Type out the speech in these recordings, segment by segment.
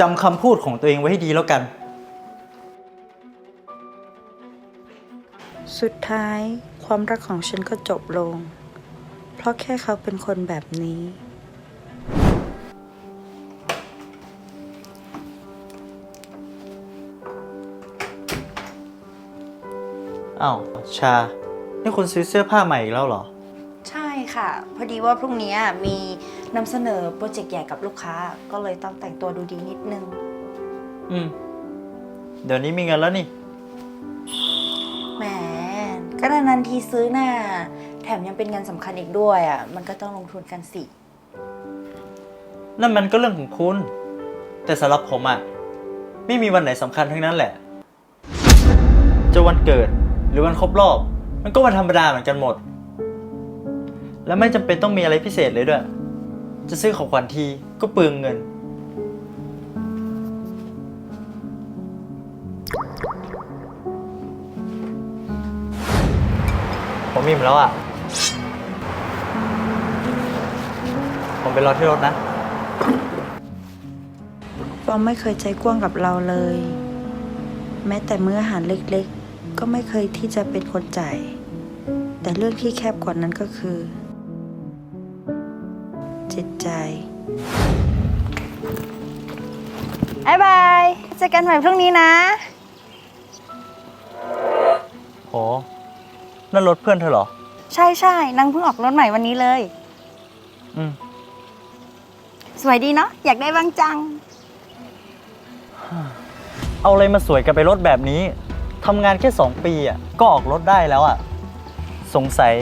จำคำพูดของตัวเองไว้ให้ดีแล้วกัน สุดท้ายความรักของฉันก็จบลง เพราะแค่เขาเป็นคนแบบนี้ อ้าว ชา นี่คุณซื้อเสื้อผ้าใหม่อีกแล้วเหรอ ใช่ค่ะ พอดีว่าพรุ่งนี้มี นำเสนอโปรเจกต์ใหญ่กับลูกค้า ก็เลยต้องแต่งตัวดูดีนิดนึง อืม เดี๋ยวนี้มีเงินแล้วนี่ แหม ก็นานๆทีซื้อน่ะแถมยังเป็นงานสำคัญอีกด้วยอะ มันก็ต้องลงทุนกันสิ นั่นมันก็เรื่องของคุณ แต่สำหรับผมอะไม่มีวันไหนสำคัญทั้งนั้นแหละ จะวันเกิดหรือวันครบรอบ มันก็วันธรรมดาเหมือนกันหมด และไม่จำเป็นต้องมีอะไรพิเศษเลยด้วย จะซื้อของขวัญทีก็เปลืองเงิน ผมอิ่มแล้วอะผมไปรอที่รถนะฟอมไม่เคยใจกว้างกับเราเลย แม้แต่มื้ออาหารเล็กๆ ก็ไม่เคยที่จะเป็นคนจ่ายแต่เรื่องที่แคบกว่านั้นก็คือ จิตใจบายบายเจอกันใหม่พรุ่งนี้นะ โหนั่นรถเพื่อนเธอเหรอ ใช่ใช่นางเพิ่งออกรถใหม่วันนี้เลย อืม สวยดีเนาะอยากได้บ้างจัง เอาอะไรมาสวยกันไปรถแบบนี้ ทำงานแค่สองปีอะ ก็ออกรถได้แล้วอะ สงสัย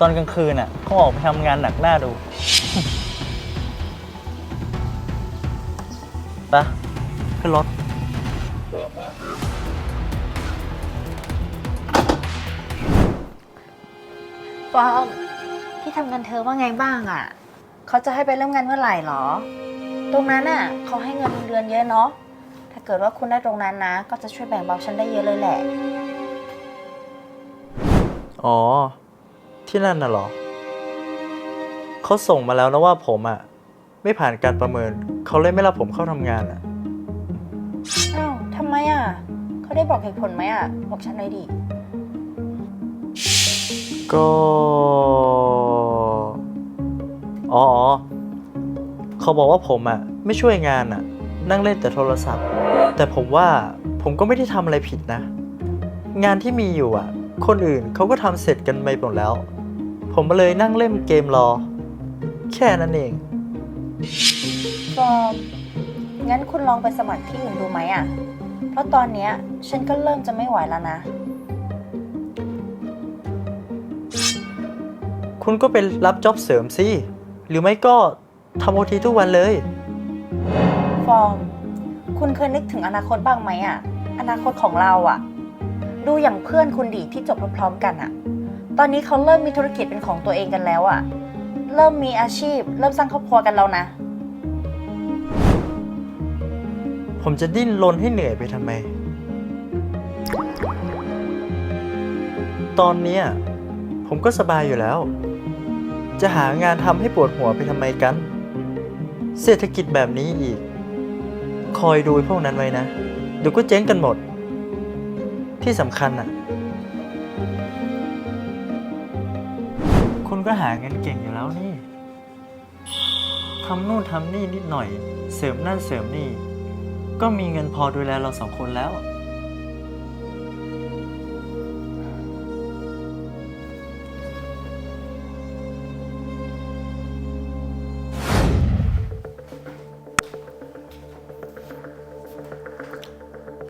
ตอนกลางคืนอะเขาออกไปทำงานหนักหน้าดู ปะขึ้นรถฟอมที่ทำงานเธอว่าไงบ้างอะ่ะ เขาจะให้ไปเริ่มงานเมื่อไหร่หรอ ตรงนั้นอะเขาให้เงินเดือนเยอะเนาะ ถ้าเกิดว่าคุณได้ตรงนั้นนะ ก็จะช่วยแบ่งเบาฉันได้เยอะเลยแหละ อ๋อ ที่นั่นน่ะเหรอ เขาส่งมาแล้วนะว่าผมอะ ไม่ผ่านการประเมิน เขาเลยไม่รับผมเข้าทำงานอะ อ้าวทำไมอะ เขาได้บอกเหตุผลไหมอะ บอกฉันหน่อยดิ ก็ อ๋อเขาบอกว่าผมอะไม่ช่วยงานอะนั่งเล่นแต่โทรศัพท์ แต่ผมว่าผมก็ไม่ได้ทำอะไรผิดนะ งานที่มีอยู่อะคนอื่นเขาก็ทำเสร็จกันไปหมดแล้ว ผมเลยนั่งเล่นเกมรอ แค่นั้นเอง ฟอร์มงั้นคุณลองไปสมัครที่อื่นดูไหมอะ เพราะตอนเนี้ยฉันก็เริ่มจะไม่ไหวแล้วนะ คุณก็ไปรับจ็อบเสริมสิ หรือไม่ก็ทำโอทีทุกวันเลย ฟอร์ม คุณเคยนึกถึงอนาคตบ้างไหมอะ อนาคตของเราอะ ดูอย่างเพื่อนคุณดีที่จบพร้อมๆกันอะ ตอนนี้เขาเริ่มมีธุรกิจเป็นของตัวเองกันแล้วอะ เริ่มมีอาชีพ เริ่มสร้างครอบครัวกันแล้วนะ ผมจะดิ้นรนให้เหนื่อยไปทำไม ตอนเนี้ยผมก็สบายอยู่แล้ว จะหางานทำให้ปวดหัวไปทำไมกัน เศรษฐกิจแบบนี้อีก คอยดูพวกนั้นไว้นะเดี๋ยวก็เจ๊งกันหมด ที่สำคัญอะ คุณก็หาเงินเก่งอยู่แล้วนี่ทำนู่นทำนี่นิดหน่อย เสริมนั่นเสริมนี่ ก็มีเงินพอดูแลเราสองคนแล้ว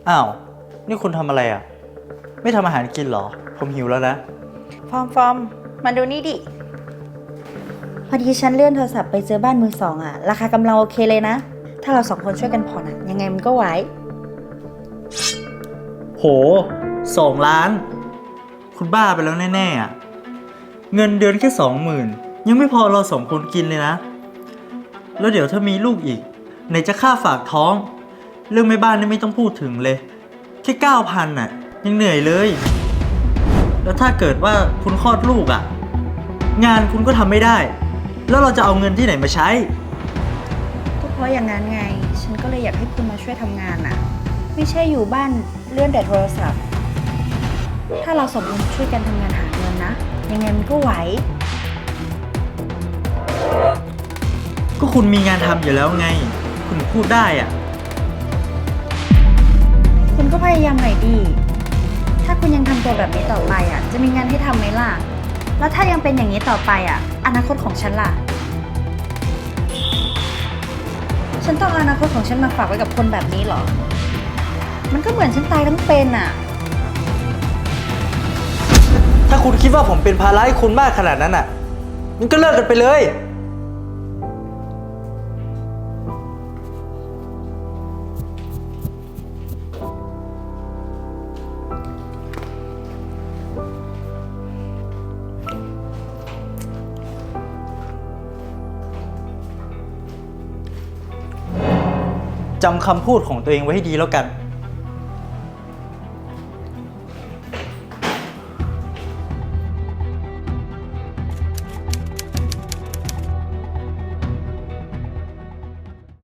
อ้าว นี่คุณทำอะไรอะ ไม่ทำอาหารกินเหรอ ผมหิวแล้วนะ ฟอมฟอมมาดูนี่ดิ อดีฉันเลื่อนโทรศัพท์ไปเจอบ้านมือสองอะราคากำลังโอเคเลยนะ ถ้าเราสองคนช่วยกันผ่อนอะยังไงมันก็ไหว โหสองล้าน คุณบ้าไปแล้วแน่ๆอะเงินเดือนแค่สองหมื่นยังไม่พอเราสองคนกินเลยนะ แล้วเดี๋ยวถ้ามีลูกอีก ไหนจะค่าฝากท้อง เรื่องแม่บ้านนี่ไม่ต้องพูดถึงเลย แค่เก้าพันน่ะ ยังเหนื่อยเลย แล้วถ้าเกิดว่าคุณคลอดลูกอะงานคุณก็ทำไม่ได้ แล้วเราจะเอาเงินที่ไหนมาใช้ ก็พอราะอย่างนั้นไง ฉันก็เลยอยากให้คุณมาช่วยทำงานน่ะ ไม่ใช่อยู่บ้านเลื่อนแต่โทรศัพท์ ถ้าเราสองคนช่วยกันทำงานหาเงินนะ ยังไงมันก็ไหว ก็คุณมีงานทำอยู่แล้วไง คุณพูดได้อะคุณก็พยายามหน่อยดี ถ้าคุณยังทำตัวแบบนี้ต่อไปอะ จะมีงานให้ทำไหมล่ะ แล้วถ้ายังเป็นอย่างนี้ต่อไปอะ อนาคตของฉันล่ะ ฉันต้องเอาอนาคตของฉันมาฝากไว้กับคนแบบนี้เหรอ มันก็เหมือนฉันตายทั้งเป็นอะ ถ้าคุณคิดว่าผมเป็นภาระให้คุณมากขนาดนั้นอะมันก็เลิกกันไปเลย จำคำพูดของตัวเองไว้ให้ดีแล้วกัน